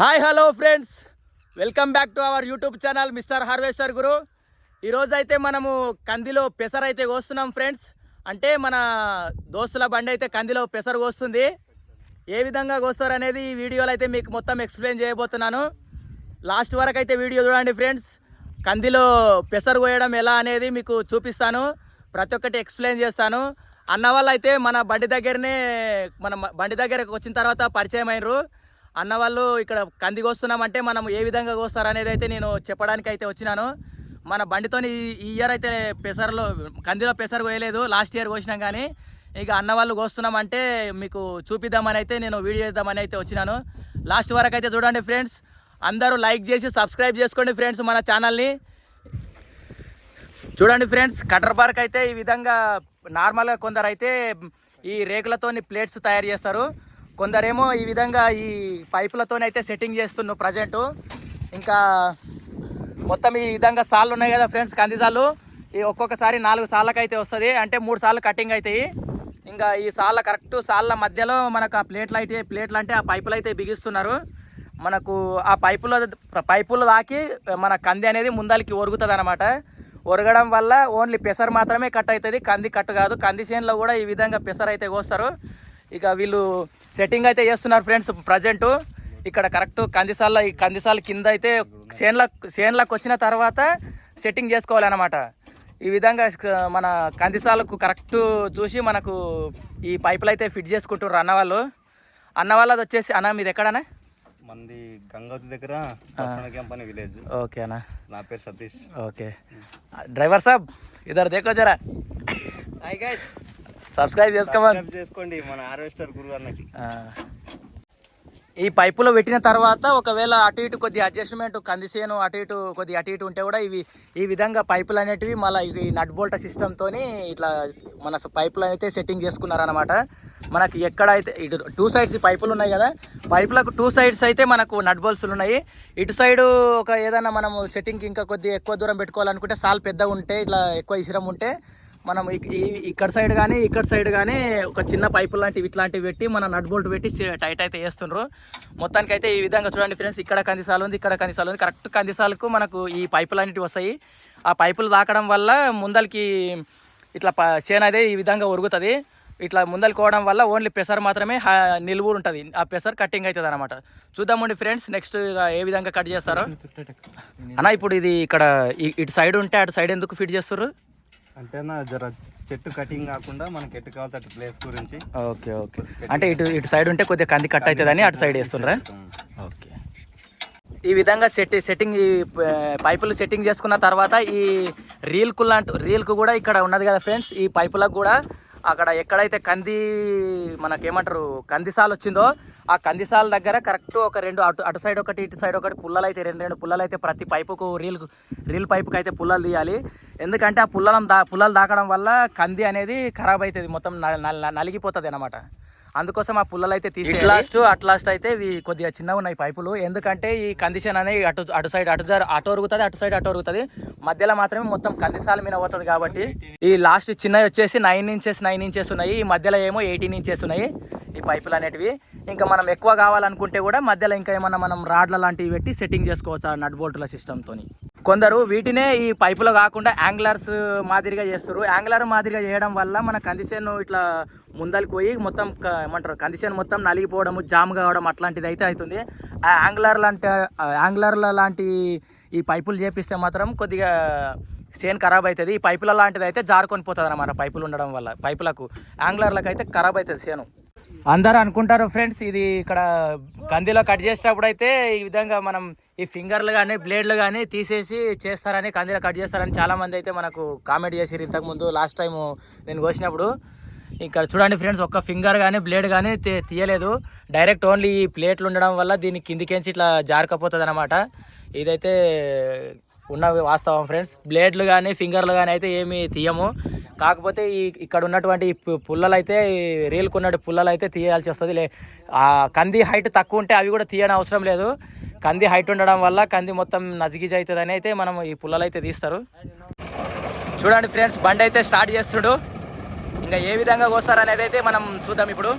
Hi hello friends. Welcome back to our YouTube channel mister harvester Guru. ఈరోజు అయితే మనము కందిలో పెసర్ అయితే కోస్తున్నాం ఫ్రెండ్స్. అంటే మన దోస్తుల బండి అయితే కందిలో పెసర్ కోస్తుంది. ఏ విధంగా కోస్తారు అనేది ఈ వీడియోలో అయితే మీకు మొత్తం ఎక్స్ప్లెయిన్ చేయబోతున్నాను. లాస్ట్ వరకు అయితే వీడియో చూడండి ఫ్రెండ్స్. కందిలో పెసర్ కోయడం ఎలా అనేది మీకు చూపిస్తాను. ప్రతి ఒక్కటి ఎక్స్ప్లెయిన్ చేస్తాను. అన్న వాళ్ళు అయితే మన బండి దగ్గరనే మన బండి దగ్గరకు వచ్చిన తర్వాత పరిచయం అయినరు. అన్న వాళ్ళు ఇక్కడ కంది కోస్తున్నామంటే మనం ఏ విధంగా కోస్తారు అనేది అయితే నేను చెప్పడానికి అయితే వచ్చినాను. మన బండితో ఈ ఇయర్ అయితే పెసర్లో కందిలో పెసర్ కోయలేదు. లాస్ట్ ఇయర్ కోసినాం కానీ ఇక అన్న వాళ్ళు కోస్తున్నామంటే మీకు చూపిద్దామని అయితే నేను వీడియో చేద్దామని అయితే వచ్చినాను. లాస్ట్ వరకు అయితే చూడండి ఫ్రెండ్స్. అందరూ లైక్ చేసి సబ్స్క్రైబ్ చేసుకోండి ఫ్రెండ్స్ మన ఛానల్ని. చూడండి ఫ్రెండ్స్ కటర్ పార్క్ అయితే ఈ విధంగా నార్మల్గా కొందరు అయితే ఈ రేకులతోని ప్లేట్స్ తయారు చేస్తారు. కొందరేమో ఈ విధంగా ఈ పైపులతోనైతే అయితే సెట్టింగ్ చేస్తున్నారు ప్రజెంట్ ఇంకా మొత్తం ఈ విధంగా సాళ్ళు ఉన్నాయి కదా ఫ్రెండ్స్ కంది ఈ ఒక్కొక్కసారి నాలుగు సార్లకు అయితే వస్తుంది. అంటే మూడు సార్లు కటింగ్ అవుతాయి ఇంకా ఈ సాళ్ళ కరెక్ట్ సాళ్ళ మధ్యలో మనకు ఆ ప్లేట్లు అయితే ప్లేట్లు అంటే ఆ పైపులు అయితే బిగిస్తున్నారు. మనకు ఆ పైపుల పైపులు దాకి మన కంది అనేది ముందరికి ఒరుగుతుంది అనమాట ఒరగడం వల్ల ఓన్లీ పెసర్ మాత్రమే కట్ అవుతుంది. కంది కట్ కాదు. కంది చేనులో కూడా ఈ విధంగా పెసర్ అయితే కోస్తారు. ఇక వీళ్ళు సెట్టింగ్ అయితే చేస్తున్నారు ఫ్రెండ్స్ ప్రజెంట్. ఇక్కడ కరెక్ట్ కందిసాల ఈ కందిసాల కింద అయితే చేన్ల చేన్లకు వచ్చిన తర్వాత సెట్టింగ్ చేసుకోవాలన్నమాట. ఈ విధంగా మన కందిసాలకు కరెక్ట్ చూసి మనకు ఈ పైపులు అయితే ఫిట్ చేసుకుంటున్నారు అన్న వాళ్ళు అన్న వాళ్ళది వచ్చేసి అన్న మీది ఎక్కడనే మంది గంగవతి దగ్గర అనే విలేజ్ ఓకే అన్న. నా పేరు సతీష్. ఓకే. డ్రైవర్ సాబ్ ఇద్దరు దేకో జరా. హాయ్ గైస్ సబ్స్క్రైబ్ చేసుకోమని. సబ్స్క్రైబ్ చేసుకోండి మన హార్వెస్టర్ గురువు అన్నకి. ఆ. ఈ పైపులో పెట్టిన తర్వాత ఒకవేళ అటు ఇటు కొద్ది అడ్జస్ట్మెంట్ కందిసేను అటు ఇటు కొద్ది అటు ఇటు ఉంటే కూడా ఇవి ఈ విధంగా పైపులు అనేటివి మళ్ళీ ఈ నట్ బోల్ట్ సిస్టమ్తో ఇట్లా మన పైపులు అయితే సెట్టింగ్ చేసుకున్నారనమాట మనకి ఎక్కడైతే ఇటు టూ సైడ్స్ ఈ పైపులు ఉన్నాయి కదా పైపులకు టూ సైడ్స్ అయితే మనకు నట్ బోల్ట్స్లు ఉన్నాయి. ఇటు సైడ్ ఒక ఏదైనా మనం సెట్టింగ్కి ఇంకా కొద్ది ఎక్కువ దూరం పెట్టుకోవాలనుకుంటే సాల్ పెద్దగా ఉంటే ఇట్లా ఎక్కువ ఇసిరం ఉంటే మనం ఇక్కడ సైడ్ కానీ ఇక్కడ సైడ్ కానీ ఒక చిన్న పైపు లాంటివి ఇట్లాంటివి పెట్టి మన నట్ బోల్ట్ పెట్టి టైట్ అయితే చేస్తుండ్రు మొత్తానికి అయితే ఈ విధంగా చూడండి ఫ్రెండ్స్ ఇక్కడ కందిసాలు ఉంది ఇక్కడ కందిసాలు ఉంది. కరెక్ట్ కందిసాలకు మనకు ఈ పైపులు అనేటివి వస్తాయి. ఆ పైపులు తాకడం వల్ల ముందలకి ఇట్లా ప చేను అయితే ఈ విధంగా ఉరుగుతుంది ఇట్లా ముందలకి పోవడం వల్ల ఓన్లీ పెసర్ మాత్రమే హా- నిలువు ఉంటుంది. ఆ పెసర్ కటింగ్ అవుతుంది అనమాట చూద్దామండి ఫ్రెండ్స్ నెక్స్ట్ ఏ విధంగా కట్ చేస్తారో? అన్న ఇప్పుడు ఇది ఇక్కడ ఇటు సైడ్ ఉంటే అటు సైడ్ ఎందుకు ఫిట్ చేస్తారు అంటే నా జర చెట్టు కటింగ్ కాకుండా మనకి ఎటు కావాలి అటు ప్లేస్ గురించి. Okay okay. అంటే ఇటు ఇటు సైడ్ ఉంటే కొద్దిగా కంది కట్ అవుతుందని అటు సైడ్ వేస్తుండ్రా? ఓకే. ఈ విధంగా సెట్ సెట్టింగ్ ఈ పైపులు సెట్టింగ్ చేసుకున్న తర్వాత ఈ రీల్కు లాంటి రీల్కు కూడా ఇక్కడ ఉన్నది కదా ఫ్రెండ్స్ ఈ పైపులకు కూడా అక్కడ ఎక్కడైతే కంది మనకేమంటారు కందిసాలు వచ్చిందో ఆ కందిసాల దగ్గర కరెక్ట్ ఒక రెండు అటు అటు సైడ్ ఒకటి ఇటు సైడ్ ఒకటి పుల్లలు అయితే రెండు రెండు పుల్లలు అయితే ప్రతి పైపుకు రీల్ రీల్ పైపుకి అయితే పుల్లలు తీయాలి. ఎందుకంటే ఆ పుల్లలం దా పుల్లలు దాకడం వల్ల కంది అనేది ఖరాబ్ అవుతుంది మొత్తం నలిగిపోతుంది అనమాట అందుకోసం ఆ పుల్లలు అయితే తీసి లాస్ట్ అట్ లాస్ట్ అయితే ఇవి కొద్దిగా చిన్నగా ఉన్నాయి పైపులు. ఎందుకంటే ఈ కండిషన్ అనేది అటు అటు సైడ్ అటు అటు ఒరుగుతుంది అటు సైడ్ అటు ఒరుగుతుంది. మధ్యలో మాత్రమే మొత్తం కందిసాల మీద పోతుంది కాబట్టి ఈ లాస్ట్ చిన్నవి వచ్చేసి నైన్ ఇంచెస్ నైన్ ఇంచెస్ ఉన్నాయి. ఈ మధ్యలో ఏమో ఎయిటీన్ ఇంచెస్ ఉన్నాయి ఈ పైపులు అనేటివి. ఇంకా మనం ఎక్కువ కావాలనుకుంటే కూడా మధ్యలో ఇంకా ఏమన్నా మనం రాడ్ల లాంటివి పెట్టి సెట్టింగ్ చేసుకోవచ్చు ఆ నట్ బోల్టుల సిస్టమ్తోని. కొందరు వీటినే ఈ పైపులో కాకుండా యాంగ్లర్స్ మాదిరిగా చేస్తారు యాంగ్లర్ మాదిరిగా చేయడం వల్ల మన కందిసేను ఇట్లా ముందరికి పోయి మొత్తం ఏమంటారు కండిషన్ మొత్తం నలిగిపోవడం జామ్ కావడం అట్లాంటిది అయితే అవుతుంది ఆ యాంగ్లర్ లాంటి యాంగులర్ల యాంగ్లర్ల లాంటి ఈ పైపులు చేపిస్తే మాత్రం కొద్దిగా చేను ఖరాబ్ అవుతుంది ఈ పైపుల లాంటిది అయితే జారుకొని పోతుంది అనమాట పైపులు ఉండడం వల్ల పైపులకు. యాంగ్లర్లకు అయితే ఖరాబ్ అవుతుంది చేను అందరూ అనుకుంటారు ఫ్రెండ్స్ ఇది ఇక్కడ కందిలో కట్ చేసేటప్పుడు అయితే ఈ విధంగా మనం ఈ ఫింగర్లు కానీ బ్లేడ్లు కానీ తీసేసి చేస్తారని కందిలో కట్ చేస్తారని చాలా మంది అయితే మనకు కామెంట్ చేసిరు ఇంతకుముందు లాస్ట్ టైం నేను కోసినప్పుడు ఇక్కడ చూడండి ఫ్రెండ్స్ ఒక్క ఫింగర్ కానీ బ్లేడ్ కానీ తీయలేదు. డైరెక్ట్ ఓన్లీ ఈ ప్లేట్లు ఉండడం వల్ల దీన్ని కిందికేంచి ఇట్లా జారకపోతుంది అనమాట ఇదైతే ఉన్న వాస్తవం ఫ్రెండ్స్. బ్లేడ్లు కానీ ఫింగర్లు కానీ అయితే ఏమీ తీయము. కాకపోతే ఈ ఇక్కడ ఉన్నటువంటి పుల్లలు అయితే ఈ పుల్లలు అయితే తీయాల్సి వస్తుంది. లే ఆ కంది హైట్ తక్కువ ఉంటే అవి కూడా తీయడం అవసరం లేదు. కంది హైట్ ఉండడం వల్ల కంది మొత్తం నజిగిజ్ అవుతుంది అయితే మనం ఈ పుల్లలు అయితే తీస్తారు. చూడండి ఫ్రెండ్స్ బండి అయితే స్టార్ట్ చేస్తుడు. ఇంకా ఏ విధంగా కోస్తారు అనేది అయితే మనం చూద్దాం ఇప్పుడు.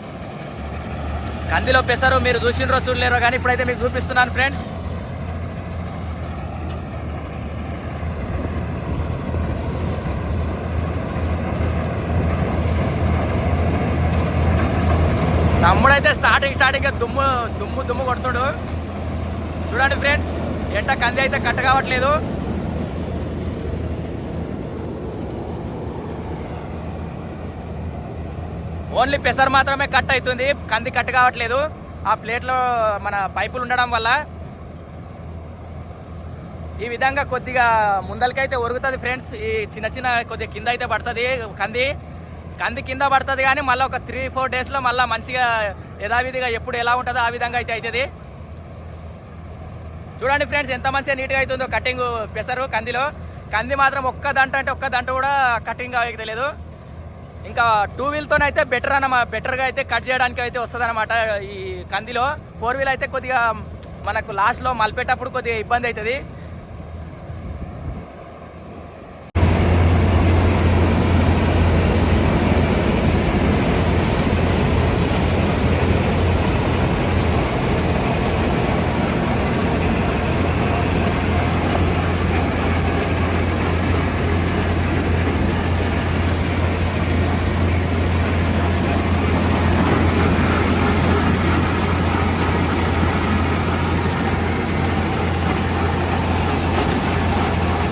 కందిలో పెసరు మీరు చూసినరో చూడలేరో కానీ ఇప్పుడైతే మీకు చూపిస్తున్నాను ఫ్రెండ్స్. తమ్ముడైతే స్టార్టింగ్ స్టార్టింగ్ దుమ్ము దుమ్ము దుమ్ము కొడుతుడు. చూడండి ఫ్రెండ్స్ ఎంట కంది అయితే కట్ట కావట్లేదు. ఓన్లీ పెసర్ మాత్రమే కట్ అవుతుంది. కంది కట్ కావట్లేదు. ఆ ప్లేట్లో మన పైపులు ఉండడం వల్ల ఈ విధంగా కొద్దిగా ముందలకైతే ఒరుగుతుంది ఫ్రెండ్స్. ఈ చిన్న చిన్న కొద్దిగా కింద అయితే పడుతుంది కంది. కంది కింద పడుతుంది కానీ మళ్ళీ ఒక త్రీ ఫోర్ డేస్లో మళ్ళీ మంచిగా యథావిధిగా ఎప్పుడు ఎలా ఉంటుందో ఆ విధంగా అయితే అవుతుంది చూడండి ఫ్రెండ్స్ ఎంత మంచిగా నీట్గా అవుతుందో కటింగ్ పెసరు కందిలో. కంది మాత్రం ఒక్క దంట అంటే ఒక్క దంట కూడా కటింగ్ తెలియదు ఇంకా టూ వీల్తోనైతే బెటర్ అన్న బెటర్గా అయితే కట్ చేయడానికి అయితే వస్తుంది ఈ కందిలో. ఫోర్ వీల్ అయితే కొద్దిగా మనకు లాస్ట్లో మలిపేటప్పుడు కొద్దిగా ఇబ్బంది అవుతుంది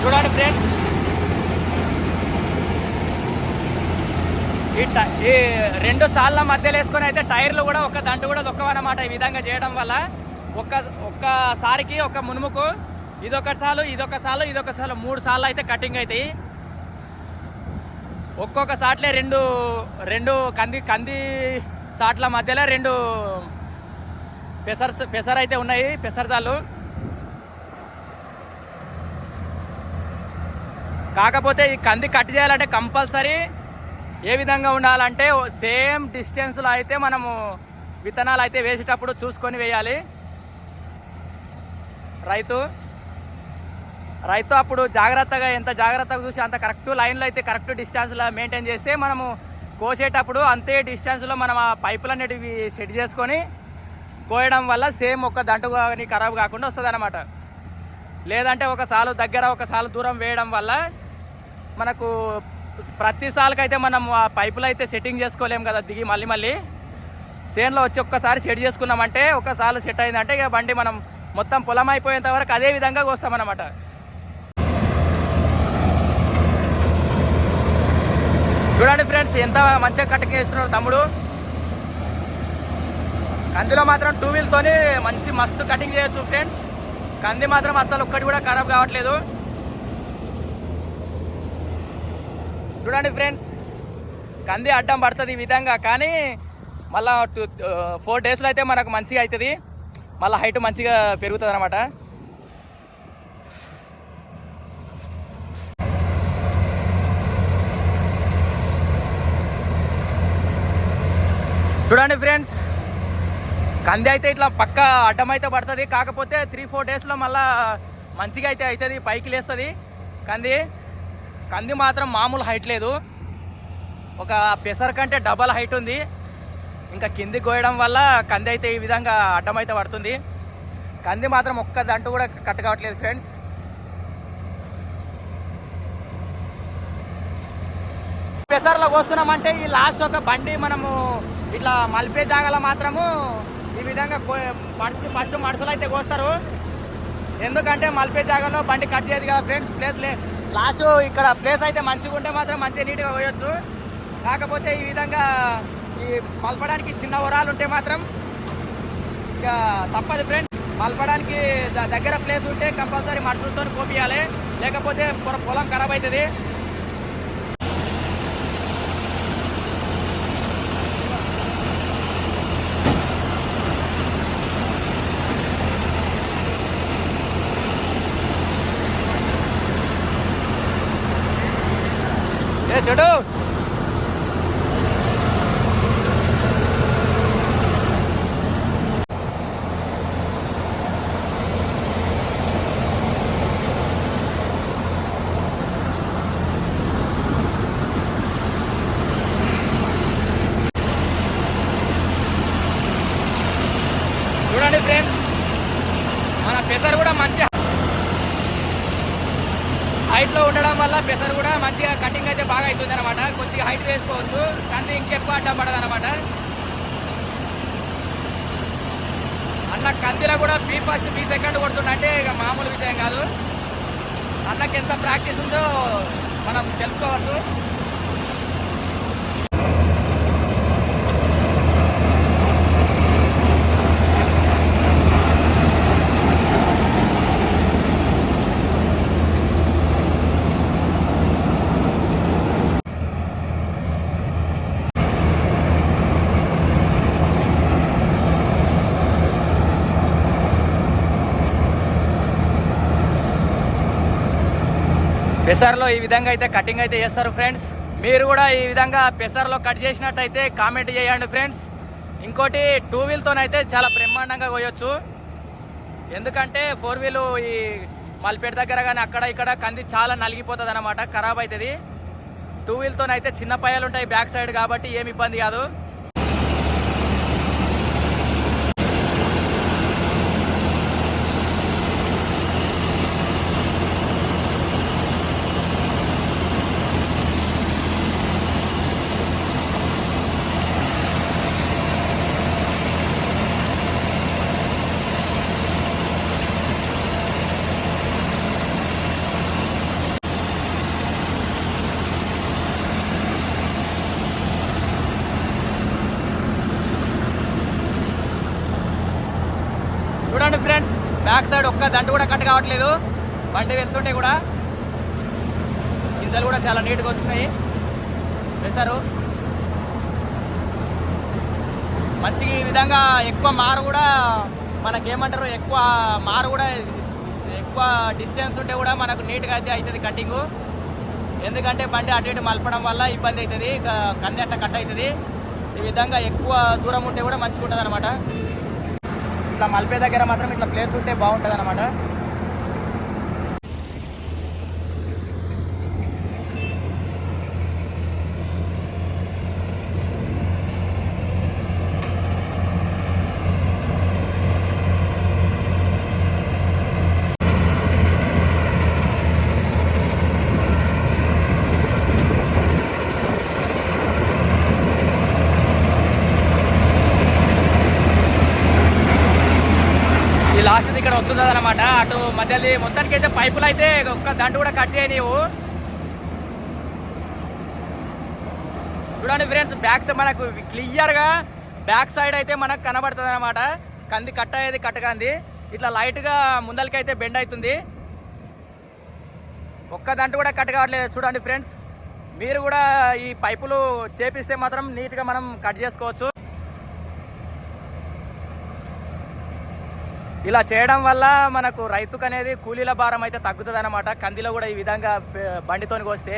చూడండి ఫ్రెండ్స్ ఈ ట- ఈ రెండు సార్ల మధ్యలో వేసుకొని అయితే టైర్లు కూడా ఒక దంటు కూడా దొక్కవన్నమాట ఈ విధంగా చేయడం వల్ల. ఒక్క ఒక్కసారికి ఒక మునుముకు ఇదొక సాలు ఇదొక సాలు ఇదొక సాలు మూడు సార్లు అయితే కటింగ్ అవుతాయి ఒక్కొక్క సాట్లే రెండు రెండు కంది కంది సాట్ల మధ్యలో రెండు పెసర్స్ పెసర్ అయితే ఉన్నాయి పెసర్జాలు కాకపోతే ఈ కంది కట్ చేయాలంటే కంపల్సరీ ఏ విధంగా ఉండాలంటే సేమ్ డిస్టెన్స్లో అయితే మనము విత్తనాలు అయితే వేసేటప్పుడు చూసుకొని వేయాలి. రైతు రైతు అప్పుడు జాగ్రత్తగా ఎంత జాగ్రత్తగా చూసి అంత కరెక్ట్ లైన్లో అయితే కరెక్ట్ డిస్టెన్స్లో మెయింటైన్ చేస్తే మనము కోసేటప్పుడు అంతే డిస్టెన్స్లో మనం ఆ పైపులు అనేటివి సెట్ చేసుకొని కోయడం వల్ల సేమ్ ఒక దంటు కానీ ఖరాబ్ కాకుండా వస్తుంది అనమాట లేదంటే ఒక సాలు దగ్గర ఒక సాలు దూరం వేయడం వల్ల మనకు ప్రతిసారికైతే మనం ఆ పైపులు అయితే సెట్టింగ్ చేసుకోలేము కదా దిగి మళ్ళీ మళ్ళీ. చేనులో వచ్చి ఒక్కసారి సెట్ చేసుకున్నామంటే ఒకసారి సెట్ అయిందంటే ఇక బండి మనం మొత్తం పొలం అయిపోయేంత వరకు అదే విధంగా కోస్తామన్నమాట. చూడండి ఫ్రెండ్స్ ఎంత మంచిగా కటింగ్ చేస్తున్నారు తమ్ముడు. కందిలో మాత్రం టూ వీల్తోని మంచి మస్తు కటింగ్ చేయొచ్చు ఫ్రెండ్స్. కంది మాత్రం అస్సలు ఒక్కటి కూడా ఖరాబ్ కావట్లేదు. చూడండి ఫ్రెండ్స్. కంది అడ్డం పడుతుంది ఈ విధంగా కానీ మళ్ళా టూ ఫోర్ డేస్లో అయితే మనకు మంచిగా అవుతుంది. మళ్ళీ హైట్ మంచిగా పెరుగుతుంది అనమాట చూడండి ఫ్రెండ్స్. కంది అయితే ఇట్లా పక్క అడ్డం అయితే పడుతుంది. కాకపోతే త్రీ ఫోర్ డేస్లో మళ్ళీ మంచిగా అయితే అవుతుంది పైకి లేస్తుంది. కంది కంది మాత్రం మామూలు హైట్ లేదు. ఒక పెసర్ కంటే డబల్ హైట్ ఉంది. ఇంకా కింది కోయడం వల్ల కంది అయితే ఈ విధంగా అడ్డం అయితే పడుతుంది. కంది మాత్రం ఒక్క దంటు కూడా కట్ కావట్లేదు ఫ్రెండ్స్ పెసర్లో కోస్తున్నామంటే ఈ లాస్ట్ ఒక బండి మనము ఇట్లా మలిపే జాగాలో మాత్రము ఈ విధంగా కో- మడిచి ఫస్ట్ మడుసులు అయితే కోస్తారు. ఎందుకంటే మలిపే జాగాలో బండి కట్ చేయదు కదా ఫ్రెండ్స్ ప్లేస్ లేదు లాస్ట్ ఇక్కడ ప్లేస్ అయితే మంచిగా ఉంటే మాత్రం మంచిగా నీట్గా పోయొచ్చు. కాకపోతే ఈ విధంగా ఈ మలపడానికి చిన్న వరాలు ఉంటే మాత్రం ఇక తప్పదు ఫ్రెండ్ మలపడానికి ద- దగ్గర ప్లేస్ ఉంటే కంపల్సరీ మడుసులతో కోపియాలి లేకపోతే పొలం ఖరాబ్ అవుతుంది. ఏ చెడు హైట్లో ఉండడం వల్ల పెసర్ కూడా మంచిగా కటింగ్ అయితే బాగా అవుతుంది అనమాట కొద్దిగా హైట్ వేసుకోవచ్చు కానీ ఇంకెక్కువ అడ్డం పడదు అనమాట అన్న కందిలో కూడా బీ ఫస్ట్ బీ సెకండ్ కొడుతుంటే ఇక మామూలు విషయం కాదు. అన్నకి ఎంత ప్రాక్టీస్ ఉందో మనం తెలుసుకోవచ్చు. పెసర్లో ఈ విధంగా అయితే కటింగ్ అయితే చేస్తారు ఫ్రెండ్స్ మీరు కూడా ఈ విధంగా పెసర్లో కట్ చేసినట్టయితే కామెంట్ చేయండి ఫ్రెండ్స్ ఇంకోటి టూ వీల్తోనైతే చాలా బ్రహ్మాండంగా కోయొచ్చు ఎందుకంటే ఫోర్ వీల్ ఈ మల్పేట దగ్గర కానీ అక్కడ ఇక్కడ కంది చాలా నలిగిపోతుంది అనమాట ఖరాబ్ అవుతుంది. టూ వీల్తోనైతే చిన్న పయ్యాలు ఉంటాయి బ్యాక్ సైడ్ కాబట్టి ఏమి ఇబ్బంది కాదు చూడండి ఫ్రెండ్స్ బ్యాక్ సైడ్ ఒక్క దంట రావట్లేదు. బండి వెళ్తుంటే కూడా గింజలు కూడా చాలా నీట్గా వస్తున్నాయి. వేశారు మంచి ఈ విధంగా ఎక్కువ మారు కూడా మనకేమంటారు? ఎక్కువ మారు కూడా ఎక్కువ డిస్టెన్స్ ఉంటే కూడా మనకు నీట్గా అయితే అవుతుంది కటింగు ఎందుకంటే బండి అటు ఇటు మలపడం వల్ల ఇబ్బంది అవుతుంది. కంది అట్ట కట్ అవుతుంది. ఈ విధంగా ఎక్కువ దూరం ఉంటే కూడా మంచిగా ఉంటుంది అనమాట ఇట్లా మలిపే దగ్గర మాత్రం ఇట్లా ప్లేస్ ఉంటే బాగుంటుంది అనమాట ఈ లాస్ట్ ఇక్కడ వస్తుంది అనమాట అటు మధ్యలో మొత్తానికి అయితే పైపులు అయితే ఒక్క దంట కూడా కట్ చేయనివు చూడండి ఫ్రెండ్స్ బ్యాక్ సైడ్ మనకు క్లియర్గా బ్యాక్ సైడ్ అయితే మనకు కనబడుతుంది అనమాట కంది కట్ అయ్యేది కట్టకంది ఇట్లా లైట్గా ముందలకైతే బెండ్ అవుతుంది. ఒక్క దంట కూడా కట్ కావట్లేదు. చూడండి ఫ్రెండ్స్ మీరు కూడా ఈ పైపులు చేపిస్తే మాత్రం నీట్గా మనం కట్ చేసుకోవచ్చు. ఇలా చేయడం వల్ల మనకు రైతుకు అనేది కూలీల భారం అయితే తగ్గుతుంది అనమాట కందిలో కూడా ఈ విధంగా బండితోని వస్తే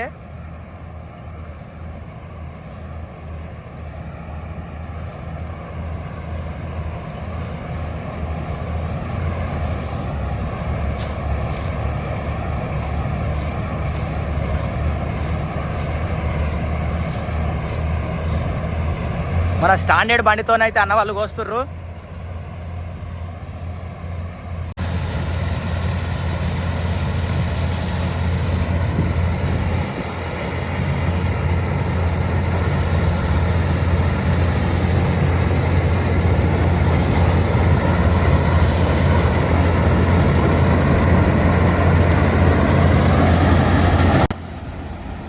మన స్టాండర్డ్ బండితోనైతే అన్న వాళ్ళు కోస్తుర్రు.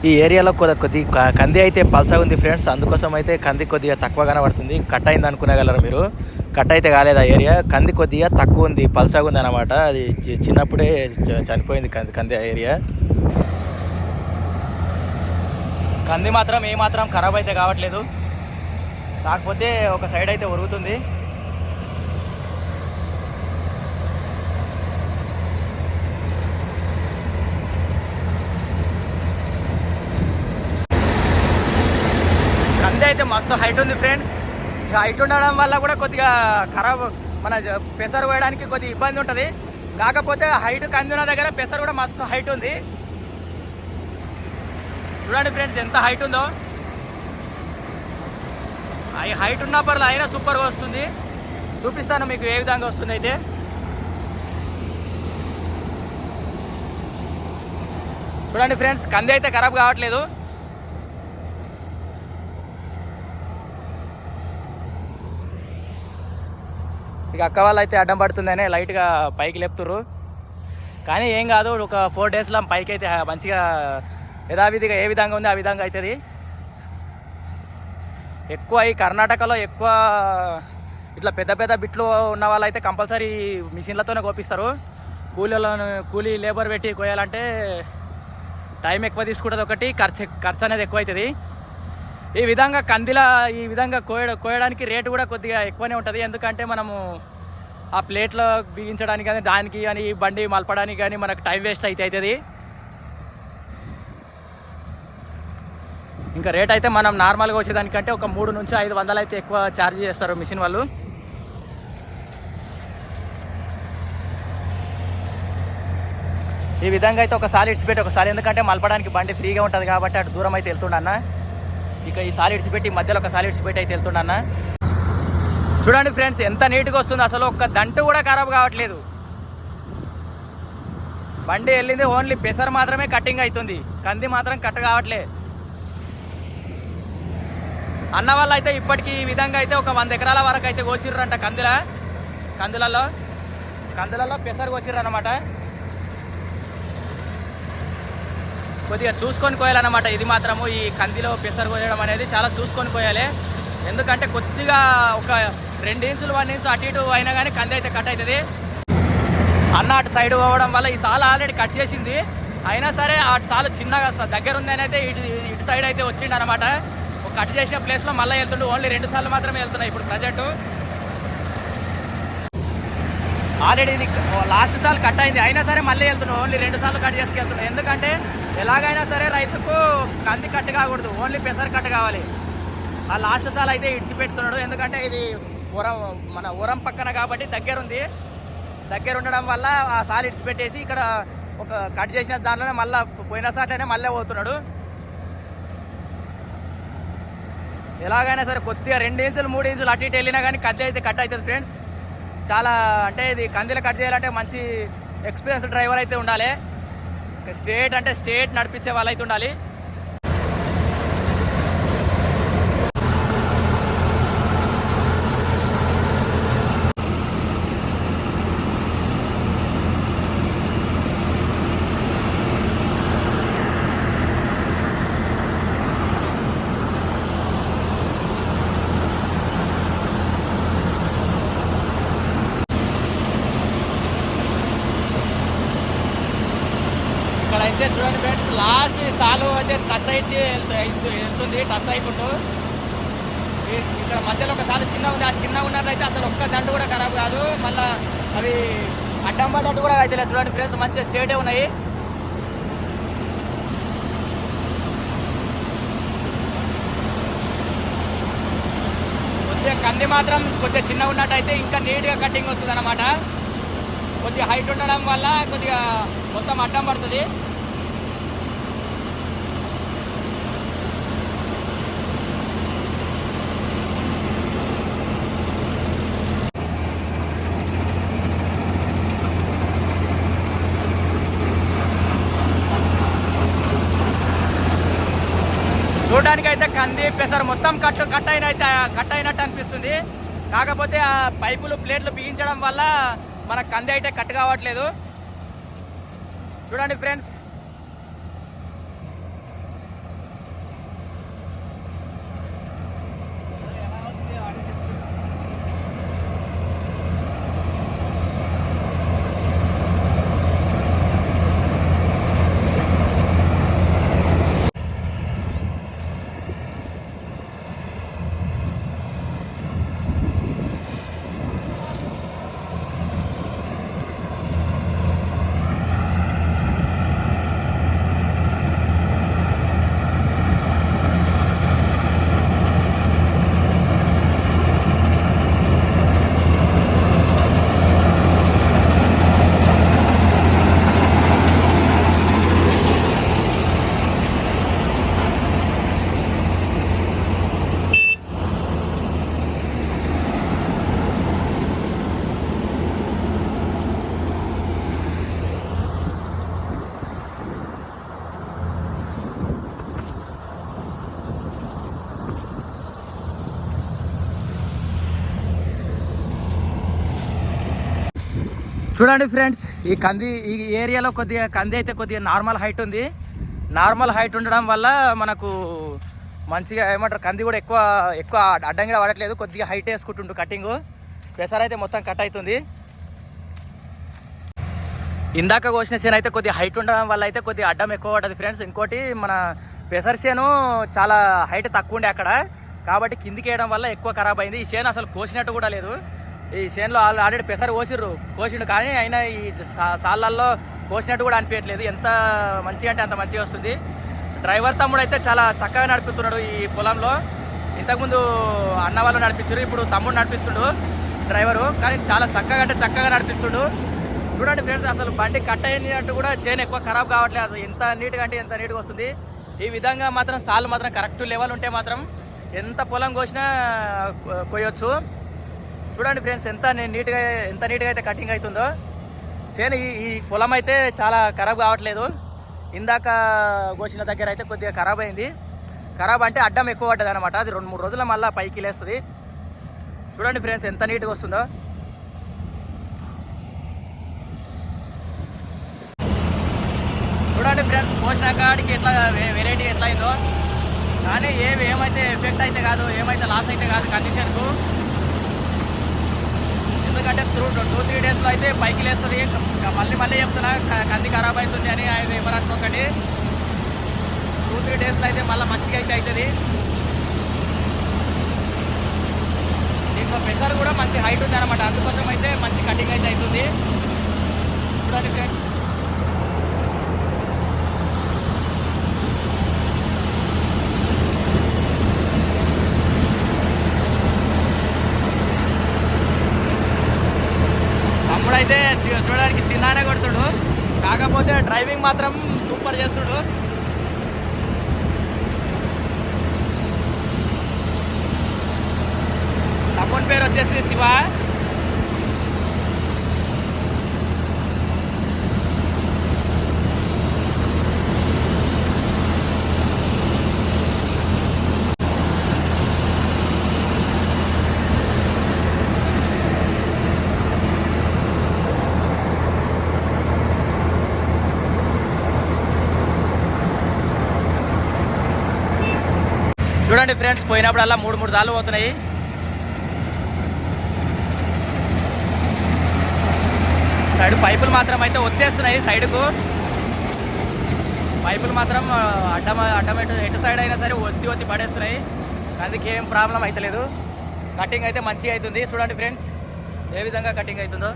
ఈ ఏరియాలో కొద్ది కొద్ది క- కంది అయితే పల్సగా ఉంది ఫ్రెండ్స్. అందుకోసం అయితే కంది కొద్దిగా తక్కువ కనబడుతుంది. కట్ అయింది అనుకునేగలరు మీరు? కట్ అయితే కాలేదు ఆ ఏరియా. కంది కొద్దిగా తక్కువ ఉంది పల్సగా ఉంది అనమాట అది చిన్నప్పుడే చనిపోయింది కంది కంది ఆ ఏరియా. కంది మాత్రం ఏ మాత్రం ఖరాబ్ అయితే కావట్లేదు. కాకపోతే ఒక సైడ్ అయితే ఉరుగుతుంది కంది అయితే మస్తు హైట్ ఉంది ఫ్రెండ్స్. హైట్ ఉండడం వల్ల కూడా కొద్దిగా ఖరాబ్ మన పెసర్ వేయడానికి కొద్దిగా ఇబ్బంది ఉంటుంది. కాకపోతే హైట్ కంది ఉన్న దగ్గర పెసర్ కూడా మస్తు హైట్ ఉంది. చూడండి ఫ్రెండ్స్ ఎంత హైట్ ఉందో. అవి హైట్ ఉన్న పర్లేదు అయినా సూపర్గా వస్తుంది. చూపిస్తాను మీకు ఏ విధంగా వస్తుంది అయితే. చూడండి ఫ్రెండ్స్ కంది అయితే ఖరాబ్ కావట్లేదు. ఇక అక్క వాళ్ళు అయితే అడ్డం పడుతుందనే లైట్గా పైకి లేపుతుర్రు. కానీ ఏం కాదు ఒక ఫోర్ డేస్లో పైకి అయితే మంచిగా యథావిధిగా ఏ విధంగా ఉంది ఆ విధంగా అవుతుంది ఎక్కువ ఈ కర్ణాటకలో ఎక్కువ ఇట్లా పెద్ద పెద్ద బిట్లు ఉన్న వాళ్ళైతే కంపల్సరీ మిషన్లతోనే కోపిస్తారు. కూలీలను కూలీ లేబర్ పెట్టి కోయాలంటే టైం ఎక్కువ తీసుకుంటుంది ఒకటి ఖర్చు ఖర్చు అనేది ఎక్కువ అవుతుంది ఈ విధంగా కందిల ఈ విధంగా కోయ కోయడానికి రేటు కూడా కొద్దిగా ఎక్కువనే ఉంటుంది. ఎందుకంటే మనము ఆ ప్లేట్లో బిగించడానికి కానీ దానికి కానీ బండి మలపడానికి కానీ మనకు టైం వేస్ట్ అయితే అవుతుంది ఇంకా రేట్ అయితే మనం నార్మల్గా వచ్చేదానికంటే ఒక మూడు నుంచి ఐదు వందలు అయితే ఎక్కువ ఛార్జ్ చేస్తారు మిషన్ వాళ్ళు. ఈ విధంగా అయితే ఒకసారి ఇడిచిపెట్టి ఒకసారి ఎందుకంటే మలపడానికి బండి ఫ్రీగా ఉంటుంది కాబట్టి అటు దూరం అయితే వెళ్తుండన్నా. ఇక ఈ సాలిడ్స్ పెట్టి మధ్యలో ఒక సాలిడ్స్ పెట్టి అయితే వెళ్తుండన్న చూడండి ఫ్రెండ్స్ ఎంత నీట్గా వస్తుంది. అసలు ఒక్క దంటు కూడా ఖరాబ్ కావట్లేదు. బండి వెళ్ళింది ఓన్లీ పెసర్ మాత్రమే కటింగ్ అవుతుంది. కంది మాత్రం కట్ కావట్లే. అన్న వల్ల అయితే ఇప్పటికీ ఈ విధంగా అయితే ఒక వంద ఎకరాల వరకు అయితే కోసిర్రంట కందుల. కందులలో కందులలో పెసర్ కోసిర్రు అనమాట కొద్దిగా చూసుకొని కోయాలన్నమాట ఇది మాత్రము ఈ కందిలో పెసరు కోయడం అనేది చాలా చూసుకొని కోయాలి ఎందుకంటే కొద్దిగా ఒక రెండు ఇంచులు వన్ ఇంచు అటు ఇటు అయినా కానీ కంది అయితే కట్ అవుతుంది అన్న అటు సైడ్ పోవడం వల్ల ఈ సాల్ ఆల్రెడీ కట్ చేసింది. అయినా సరే అటు సాలు చిన్నగా దగ్గర ఉంది అయితే ఇటు ఇటు సైడ్ అయితే వచ్చిండు అనమాట కట్ చేసిన ప్లేస్లో మళ్ళీ వెళ్తుండు. ఓన్లీ రెండు సార్లు మాత్రమే వెళ్తున్నాయి ఇప్పుడు ప్రజెంట్ ఆల్రెడీ ఇది లాస్ట్ సార్లు కట్ అయింది. అయినా సరే మళ్ళీ వెళ్తున్నాం ఓన్లీ రెండు సార్లు కట్ చేసుకెళ్తున్నాం ఎందుకంటే ఎలాగైనా సరే రైతుకు కంది కట్ కాకూడదు. ఓన్లీ పెసర్ కట్ కావాలి. ఆ లాస్ట్ సార్లు అయితే ఇడిచిపెడుతున్నాడు. ఎందుకంటే ఇది ఉరం మన ఉరం పక్కన కాబట్టి దగ్గరుంది దగ్గర ఉండడం వల్ల ఆ సాల్ ఇడిచిపెట్టేసి ఇక్కడ ఒక కట్ చేసిన దాంట్లోనే మళ్ళీ పోయిన సాట్లోనే మళ్ళీ పోతున్నాడు. ఎలాగైనా సరే కొద్దిగా రెండు ఇంచులు మూడు ఇంచులు అటు ఇటు వెళ్ళినా కానీ కట్ అయితే కట్ అవుతుంది ఫ్రెండ్స్. చాలా అంటే ఇది కందిలో కట్ చేయాలంటే మంచి ఎక్స్పీరియన్స్ డ్రైవర్ అయితే ఉండాలి. స్టేట్ అంటే స్టేట్ నడిపించే వాళ్ళు అయితే ఉండాలి ఇక్కడ అయితే చూడండి ఫ్రెండ్స్ లాస్ట్ సాలు అయితే టచ్ అయితే వెళ్తు- వెళ్తుంది అయిపోతూ ఇక్కడ మధ్యలో ఒకసారి చిన్న ఉంది ఆ చిన్న ఉన్నట్లయితే అసలు ఒక్క దండు కూడా ఖరాబ్ కాదు. మళ్ళీ అవి అడ్డం పడ్డట్టు కూడా అయితే లేదు చూడండి ఫ్రెండ్స్ మంచి స్టేటే ఉన్నాయి. కొద్దిగా కంది మాత్రం కొద్దిగా చిన్న ఉన్నట్టయితే ఇంకా నీట్గా కటింగ్ వస్తుంది అనమాట కొద్దిగా హైట్ ఉండడం వల్ల కొద్దిగా మొత్తం అడ్డం పడుతుంది. చూడడానికైతే అయితే కంది పెసరు మొత్తం కట్టు కట్ అయిన అయితే కట్ అయినట్టు అనిపిస్తుంది. కాకపోతే ఆ పైపులు ప్లేట్లు బిగించడం వల్ల మన కంది అయితే కట్ కావట్లేదు. చూడండి ఫ్రెండ్స్. చూడండి ఫ్రెండ్స్ ఈ కంది ఈ ఏరియాలో కొద్దిగా కంది అయితే కొద్దిగా నార్మల్ హైట్ ఉంది. నార్మల్ హైట్ ఉండడం వల్ల మనకు మంచిగా ఏమంటారు కంది కూడా ఎక్కువ ఎక్కువ అడ్డంగా పడట్లేదు కొద్దిగా హైట్ వేసుకుంటుండు కటింగ్. పెసర్ అయితే మొత్తం కట్ అవుతుంది. ఇందాక కోసిన చేను అయితే కొద్దిగా హైట్ ఉండడం వల్ల అయితే కొద్దిగా అడ్డం ఎక్కువ పడ్డది ఫ్రెండ్స్. ఇంకోటి మన పెసర్ చేను చాలా హైట్ తక్కువ ఉండే అక్కడ. కాబట్టి కిందికి వేయడం వల్ల ఎక్కువ ఖరాబ్ అయింది. ఈ చేను అసలు కోసినట్టు కూడా లేదు. ఈ చేనులో ఆల్రెడీ పెసర్ కోసిర్రు. కోసిండు కానీ అయినా ఈ సా- సాళ్ళల్లో కోసినట్టు కూడా అనిపించట్లేదు ఎంత మంచిగా అంటే అంత మంచిగా వస్తుంది. డ్రైవర్ తమ్ముడు అయితే చాలా చక్కగా నడిపిస్తున్నాడు ఈ పొలంలో. ఇంతకుముందు అన్న వాళ్ళు నడిపించారు ఇప్పుడు తమ్ముడు నడిపిస్తుండు డ్రైవరు. కానీ చాలా చక్కగా అంటే చక్కగా నడిపిస్తుండు. చూడండి ఫ్రెండ్స్ అసలు బండి కట్ అయినట్టు కూడా చైన్ ఎక్కువ ఖరాబ్ కావట్లేదు. అసలు ఎంత నీట్గా అంటే ఎంత నీట్గా వస్తుంది. ఈ విధంగా మాత్రం సాల్ మాత్రం కరెక్ట్ లెవెల్ ఉంటే మాత్రం ఎంత పొలం కోసినా కొయ్యొచ్చు. చూడండి ఫ్రెండ్స్ ఎంత నీట్గా ఎంత నీట్గా అయితే కటింగ్ అవుతుందో. సేను ఈ ఈ పొలం అయితే చాలా ఖరాబ్ కావట్లేదు. ఇందాక కోసిన దగ్గర అయితే కొద్దిగా ఖరాబ్ అయింది. ఖరాబ్ అంటే అడ్డం ఎక్కువ పడ్డది అనమాట అది రెండు మూడు రోజుల మళ్ళీ పైకి లేస్తుంది. చూడండి ఫ్రెండ్స్ ఎంత నీట్గా వస్తుందో. చూడండి ఫ్రెండ్స్ కోసిన కాడికి ఎట్లా వెరైటీ ఎట్లా అయిందో. కానీ ఏమి ఏమైతే ఎఫెక్ట్ అయితే కాదు ఏమైతే లాస్ అయితే కాదు కండిషన్కు ఎందుకంటే త్రూ టూ త్రీ డేస్లో అయితే పైకి లేస్తుంది. మళ్ళీ మళ్ళీ చెప్తున్నా కంది ఖరాబ్ అవుతుంది అని ఆయన ఏమనుకోకండి టూ త్రీ డేస్లో అయితే మళ్ళీ మంచిగా అయితే అవుతుంది. దీంట్లో ప్రెషర్ కూడా మంచి హైట్ ఉంది అనమాట అందుకోసం అయితే మంచి కటింగ్ అయితే అవుతుంది. చూడండి ఫ్రెండ్స్ తమ్ముడైతే చూ- చూడడానికి చిన్నానే కొడుతుడు. కాకపోతే డ్రైవింగ్ మాత్రం సూపర్ చేస్తుడు. తమ్ముని పేరు వచ్చేసి శివ. చూడండి ఫ్రెండ్స్ పోయినప్పుడల్లా మూడు మూడు దాళ్ళు పోతున్నాయి. సైడ్ పైపులు మాత్రం అయితే వచ్చేస్తున్నాయి సైడ్కు. పైపులు మాత్రం ఆ, అడ్డం అడ్డం ఎటు ఎటు సైడ్ అయినా సరే ఒత్తి ఒత్తి పడేస్తున్నాయి. అందుకే ఏం ప్రాబ్లం అవుతలేదు కటింగ్ అయితే మంచిగా అవుతుంది. చూడండి ఫ్రెండ్స్ ఏ విధంగా కటింగ్ అవుతుందో.